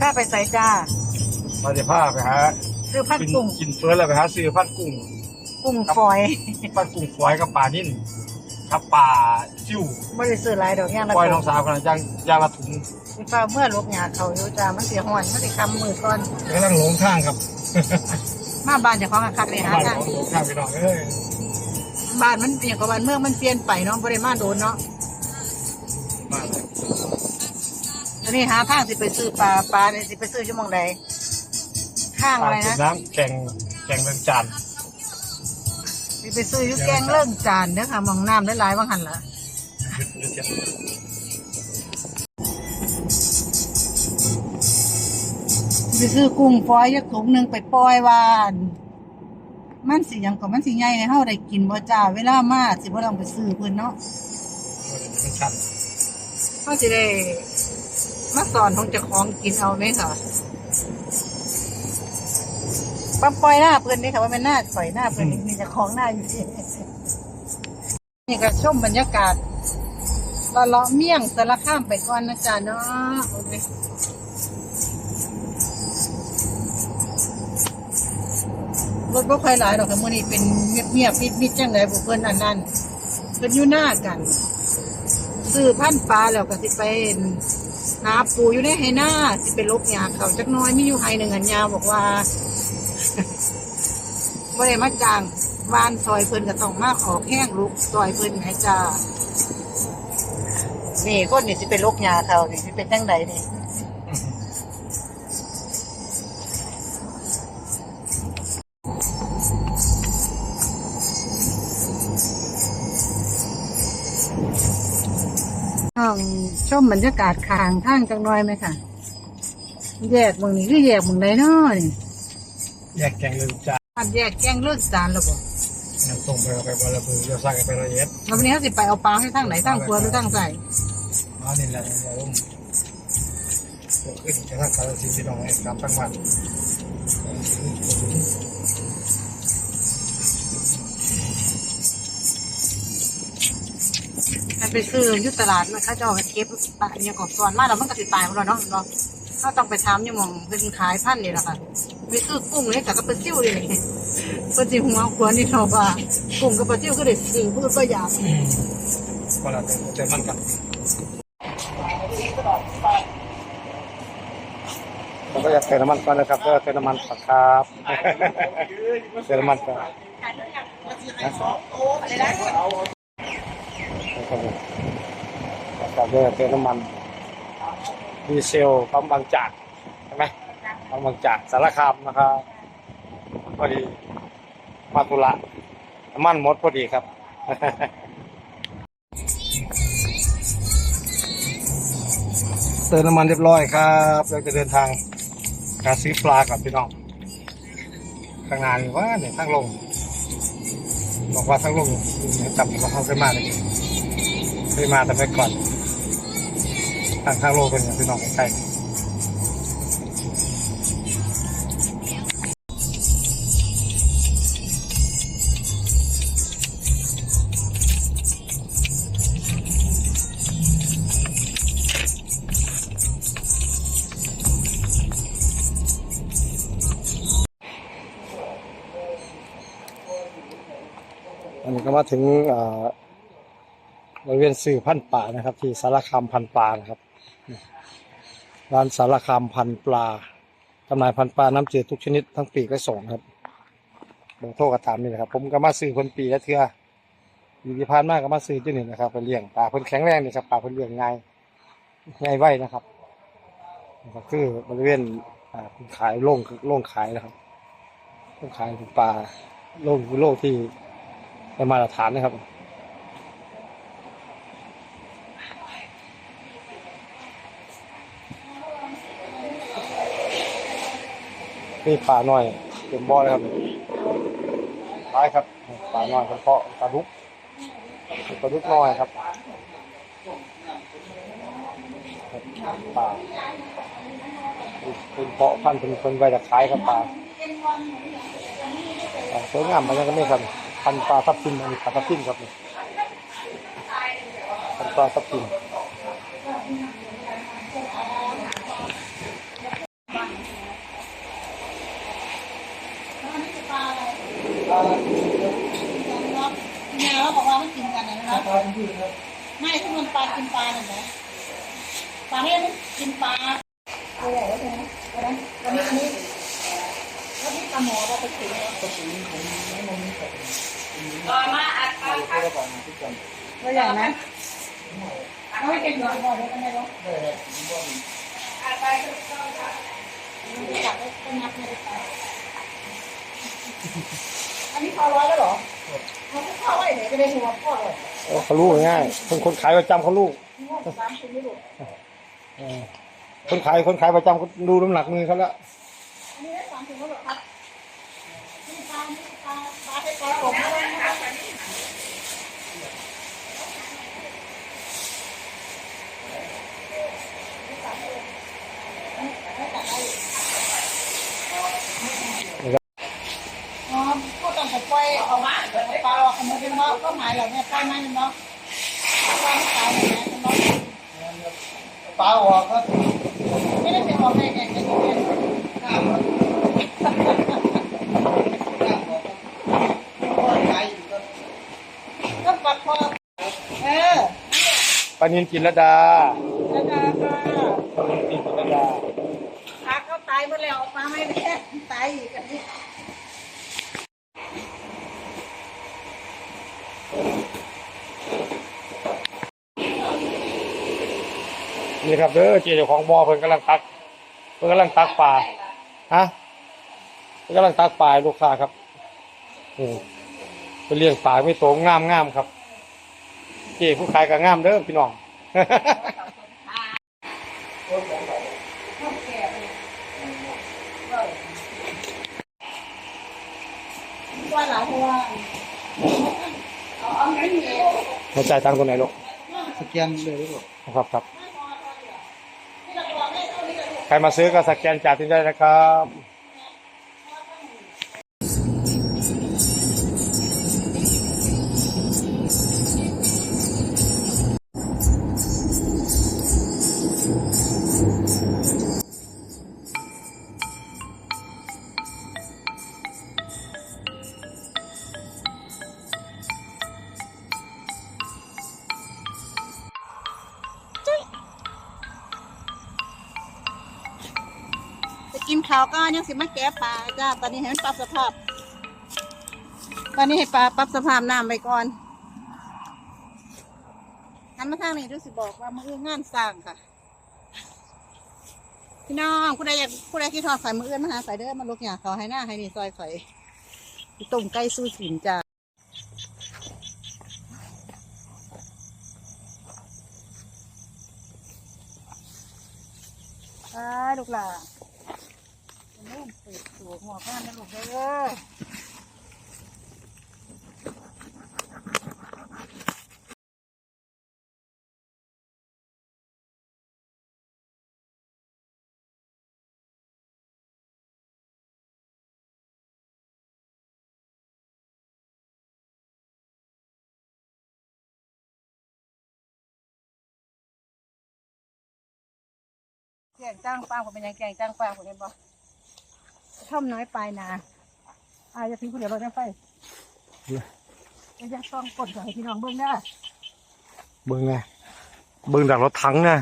ผ้าไปใส่จ้าเราจะพาไปหาซื้อพันกินกุ้งกินเฟิร์สแล้วไปหาซื้อพันกุ้งกุ้งฝอยพันกุ้งฝอยกับปลานิ่นกับปลาซิ่วไม่ได้ซื้อหลายดอกย่างละปล่อยน้องสาวกันย่างย่างละถุงสิฟ้าเมื่อลบหยาเขาอยู่จ้ามันเสียหอนมันสิคำมือก่อนกำลังหลงทางครับ มาบ้านเจะของคักเลยหาบ้านทางของหลงทางไปหน่อยเอ้ยบ้านมันเปลี่ยนกับบ้านเมืองมันเปลี่ยนไปเนาะบริมาโดนเนาะ อันนี้หาทางสิไปซื้อปลาปลาเนี่ยสิไปซื้อชั่วโมงใดข้างปอะไรลานะน้ำแกงแกงเรืองจันทร์สิไปซื้ออยุแกงเลิ่งจานเด้อค่ะหมองน้ำได้หลายๆว่างหันละยุดยุดเจ็ดไปซื้อกุ้งฝอยยักถุงหนึ่งไปปล่อยวานมันสิหยังก็มันสิใหญ่ให้เฮาได้กินบ่จ้าเวลามาสิบ่ต้องไปซื้อเพิ่นเนาะมันชัดเฮาสิได้ มาสอนของเจ้าของกินเอาไหมค่ะปั๊มปล่อยหน้าเพิ่นนี่ค่ะว่าเป็นหน้าปล่อยหน้าเพิ่นนี่มีเจ้าของหน้าอยู่ที่นี่ก็ชมบรรยากาศละเลาะเมี่ยงสารข้ามไปก่อนนะจ๊ะเนาะโอเครถบ่ค่อยหลายดอกค่ะมื้อนี้เป็นเงียบๆมิดๆจังไดบ่เพิ่อนอันนั้นเพิ่นอยู่หน้ากัน ซื้อพันปลาแล้วก็สิไป หาปูอยู่ในไหหน้าสิไปลบหญ้าเขาจักน้อยมีอยู่ไหหนึ่งอันยาวบอกว่าบ่ได้มาจ้างวานซอยเพิ่นก็ต้องมาขอแห้งลูกซอยเพิ่นให้จ้านี่คนนี่สิไปลบหญ้าเขานี่สิเป็นจังไดนี่ ต้องชมบรรยากาศข้างทางจังน้อยไหมค่ะ แยกเมืองนี้คือแยกเมืองใดเนาะนี่แยกแกงเรืองจันทร์อันแยกแกงเลือดจานแล้วบ่น้ำตรงไปเอาไปบาระบือเดี๋ยวสร้างกันไปละเอียดแล้ววันนี้เขาสิไปเอาปลาให้ทางไหนทางครัวหรือทางใส่อ๋อนี่แหละเดี๋ยวผมเดี๋ยวขึ้นจะทางการสิทธิ์น้องไอ้ครับทั้งวัน นไปซื้อยุตลาดมันเขาจะเอาไปเก็บปลาเนี่ยกอบส่วนมากแล้วมันก็สิดตายหมดแล้วเนาะเนาะเขาต้องไปถามอยู่หมองเป็นขายพันธุ์นี่แหละค่ะไปซื้อกุ้งเลยกับกระเปซิ่วเลยนี่เพิ่นสิหัวขวนี่เราว่ากุ้งกับปลาซิ่วก็ได้ซื้อเพื่อก็อยากก็แล้วแต่แต่มันกันก็อยากเติมน้ำมันก่อนนะครับก็เติมน้ำมันก่อนครับเติมน้ำมันก่อน ครับเดี๋ยวเติมน้ำมันดีเซลปั๊มบางจากใช่ไหมปั๊มบางจากสารคามนะครับพอดีมาตุระน้ำมันหมดพอดีครับเติมน้ำมันเรียบร้อยครับเราจะเดินทางการซื้อปลากับพี่น้องข้างหน้านว่าเนี่ยทางลง บอกว่าทางลงจำว่าเขาเคยมาเลย เคยมาแต่ไปก่อนทางทางลงเป็นอย่างพี่น้องใกล้อันนี้ก็มาถึงอ่า บริเวณสื่อพันป่านะครับ ที่สารคามพันปลานะครับร้านสารคามพันปลาจำหน่ายพันปลาน้ำจืดทุกชนิดทั้งปีกและส่งครับเบอร์โทรก็ตามนี่นะครับผมก็มาซื้อคนปีและเทื่ออยู่ที่พานมากก็มาซื้อที่นี่นะครับไปเลี้ยงปลาเพิ่นแข็งแรงนี่ครับปลาเพิ่นเลี้ยงง่ายง่ายไวนะครับก็คือบริเวณขายโล่งโล่งขายนะครับโล่งขายปลาโล่งคือโล่งที่ได้มาตรฐานนะครับ นี่ปลาหน่อยเต็มบ่อเลยครับร้ายครับปลาหน่อยเพาะปลาดุกปลาดุกน้อยครับปลาเป็นเพาะพันธุ์เป็นคนไว้จะขายครับปลาอ่าสวยงามมันยังก็ไม่ครับพันปลาทับทิมอันนี้ปลาทับทิมครับนี่พันปลาทับทิม ว่ามันกินกันนะ ปลาเป็น พืชครับไม่ทุกคนปลากินปลาเห็นไหมปลาเนี่ยนกินปลาโอ้โหใช่ไหมวันนั้นวันนี้วันนี้วันนี้ปลาหมอเราไปถึงแล้วก็ถึงผมไม่มองนี่แต่ต่อมาอัดปลาเราก็ก่อนทุกคนตัวใหญ่ไหมเอาไม่เป็นหรอกบอกเลยกันไม่รู้ได้ครับผมว่ามันอัดไปมันจะจับได้ต้นนับไม่ได้อันนี้พอร้อยแล้วเหรอ เขาไม่เข้าไว้ไหนก็ได้หัวพ่อเลยโอ้เขาลูกง่ายคนคนขายประจำเขาลูกงวดสามสิบไม่รู้เออคนขายคนขายประจำเขาดูน้ำหนักมือเขาแล้วอันนี้ได้สามสิบแล้วเหรอครับนี่ปลานี่ปลาปลาให้ปลาผมนะครับ อ๋อพวกต้องไปปล่อยเอามาปลาออกขโมยเป็นเนาะก็หมายเรเนี่ยปล่อยมาเป็นเนาะปล่ยไม่ตายเลยนะเป็นเนาะปลาออกครับไม่ได้เป็นออกให้แก่กันอยู่เนี่ยก็ปัดคอเออปานินจินรดาแล้วก็ก็ปานินจินรดาขาเขาตายหมดแล้วออกมาไม่ได้ตายอีกอันนี้ นี่ครับเด้อเจ้าของบ่อเพิ่นกำลังตัก เพิ่นกำลังตักปลาฮะเพิ่นกำลังตักปลาให้ลูกค้าครับอืมเป็นเลี้ยงปลาไม่โตงามงามครับ เจ้ผู้ขายก็งามเด้อพี่น้องว่าหลายตัวเอาเอาเงินเหรียญมาจ่ายตังค์ตรงไหนลูกสแกนเลยหรือเปล่าครับครับ ใครมาซื้อก็สแกนจ่ายที่ได้นะครับ ข้าวก็ยังสิมาแก้ปลาจ้า ตอนนี้ให้มันปรับสภาพ ตอนนี้ให้ปลาปรับสภาพน้ำไปก่อนหันมาทางนี้รู้สิบอกว่ามืองานสร้างค่ะ พี่น้องผู้ใดอยากผู้ใดที่ทอดไข่มืออื่นมาหาใส่เด้อมาลูกหยาเขาให้หน้าให้นี่ซอยไข่ต้มไก่สู้สินจ้าลูกหล่ะเริ่มเปิด ตัวหัวข้านนะลูกเด้อแกงจ้างป้าผมเป็นยังแกงจ้างป้าผมเห็นบ่ ท่อมน้อยปลายนาอาจะทิ้งคนเดียวรถได้ไฟจะยักต้องกดให้พี่น้องเบิ่งได้อเบิ้งไงเบิ้งจากรถถังนะ